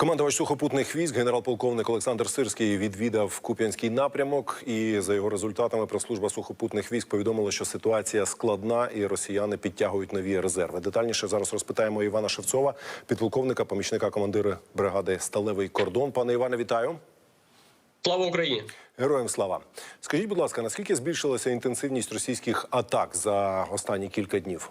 Командувач сухопутних військ, генерал-полковник Олександр Сирський відвідав Куп'янський напрямок. І за його результатами прес-служба сухопутних військ повідомила, що ситуація складна і росіяни підтягують нові резерви. Детальніше зараз розпитаємо Івана Шевцова, підполковника, помічника командира бригади Сталевий кордон. Пане Іване, вітаю. Слава Україні! Героям слава. Скажіть, будь ласка, наскільки збільшилася інтенсивність російських атак за останні кілька днів?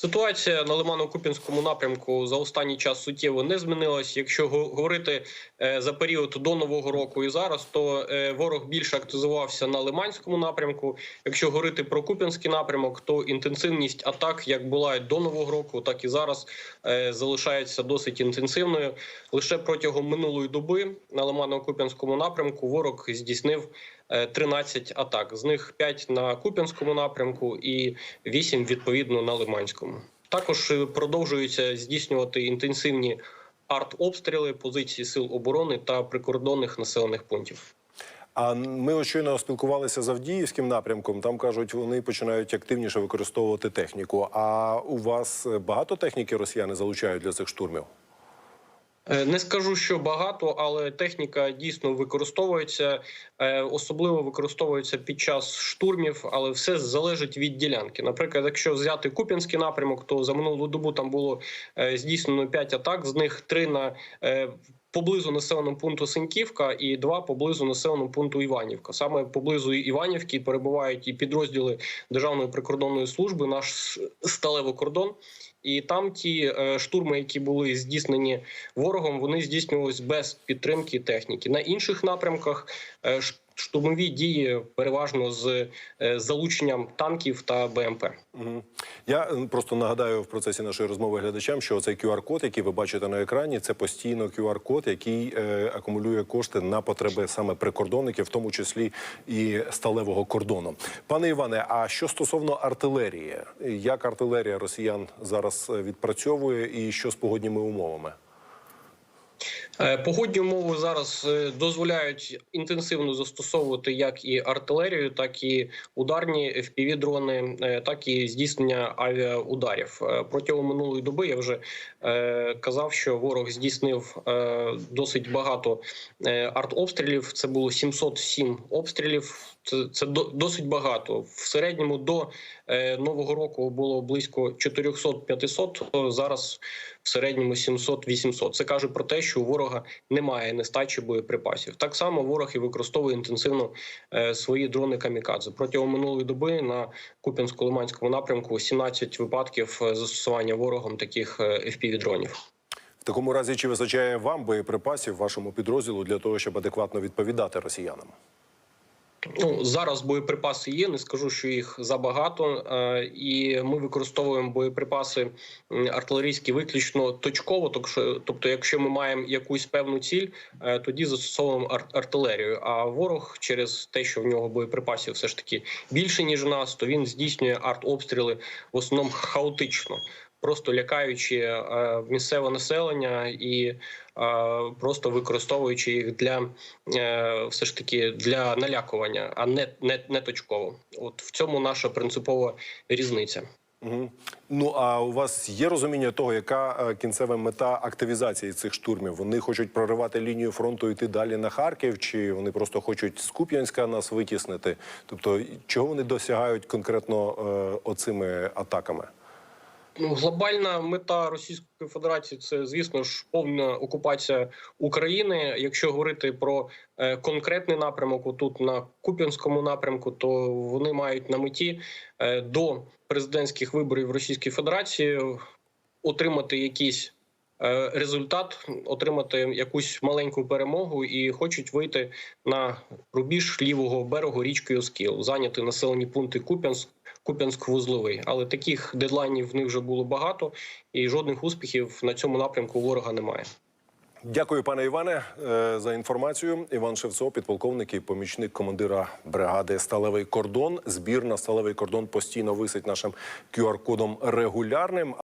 Ситуація на Лимано-Купінському напрямку за останній час суттєво не змінилась. Якщо го- говорити е, за період до нового року і зараз, то е, ворог більше активізувався на Лиманському напрямку. Якщо говорити про Куп'янський напрямок, то інтенсивність атак, як була до нового року, так і зараз е, залишається досить інтенсивною. Лише протягом минулої доби на Лимано-Куп'янському напрямку ворог здійснив 13 атак. З них 5 на Куп'янському напрямку і 8 відповідно на Лиманському. Також е, продовжується здійснювати інтенсивні артобстріли позицій сил оборони та прикордонних населених пунктів. А ми щойно спілкувалися з Авдіївським напрямком. Там кажуть, вони починають активніше використовувати техніку. А у вас багато техніки росіяни залучають для цих штурмів? Е, Не скажу, що багато, але техніка дійсно використовується, е, особливо використовується під час штурмів, але все залежить від ділянки. Наприклад, якщо взяти Куп'янський напрямок, то за минулу добу там було е, здійснено 5 атак, з них 3 на Поблизу населеного пункту Синьківка і два поблизу населеного пункту Іванівка. Саме поблизу Іванівки перебувають і підрозділи Державної прикордонної служби, наш сталевий кордон. І там ті е, штурми, які були здійснені ворогом, вони здійснювалися без підтримки техніки. На інших напрямках е, штурмові дії переважно з е, залученням танків та БМП. Я просто нагадаю в процесі нашої розмови глядачам, що цей QR-код, який ви бачите на екрані, це постійно QR-код, який е, акумулює кошти на потреби саме прикордонників, в тому числі і сталевого кордону. Пане Іване, а що стосовно артилерії, як артилерія росіян зараз е, відпрацьовує, і що з погодніми умовами? Е, Погодні умови зараз е, дозволяють інтенсивно застосовувати як і артилерію, так і ударні fpv дрони, е, так і здійснення авіаударів. Протягом минулої доби я вже казав, що ворог здійснив досить багато артобстрілів. Це було 707 обстрілів. Це, досить багато. В середньому до нового року було близько 400-500, зараз середньому 700-800. Це каже про те, що у ворога немає нестачі боєприпасів. Так само ворог і використовує інтенсивно е, свої дрони камікадзе. Протягом минулої доби на Куп'янсько-Лиманському напрямку 17 випадків е, застосування ворогом таких fpv дронів. В такому разі, чи вистачає вам боєприпасів вашому підрозділу для того, щоб адекватно відповідати росіянам? Ну зараз боєприпаси є. Не скажу, що їх забагато, е, і ми використовуємо боєприпаси артилерійські виключно точково. Тобто, якщо ми маємо якусь певну ціль, е, тоді застосовуємо ар- артилерію. А ворог через те, що в нього боєприпасів все ж таки більше ніж у нас, то він здійснює артобстріли в основному хаотично. Просто лякаючи е, місцеве населення і е, просто використовуючи їх для е, все ж таки для налякування, а не, не, не точково. От в цьому наша принципова різниця. Угу. Ну а у вас є розуміння того, яка кінцева мета активізації цих штурмів? Вони хочуть проривати лінію фронту і йти далі на Харків, чи вони просто хочуть з Куп'янська нас витіснити? Тобто, чого вони досягають конкретно е, оцими атаками? Ну, глобальна мета Російської Федерації це, звісно ж, повна окупація України. Якщо говорити про е, конкретний напрямок, тут на Куп'янському напрямку, то вони мають на меті е, до президентських виборів Російської Федерації отримати якийсь е, результат, отримати якусь маленьку перемогу і хочуть вийти на рубіж лівого берегу річки Оскіл, зайняти населені пункти Куп'янськ. Куп'янськ-вузловий, але таких дедлайнів в них вже було багато, і жодних успіхів на цьому напрямку ворога немає. Дякую, пане Іване, е, за інформацію. Іван Шевцов, підполковник і помічник командира бригади Сталевий кордон. Збір на сталевий кордон постійно висить нашим QR-кодом регулярним.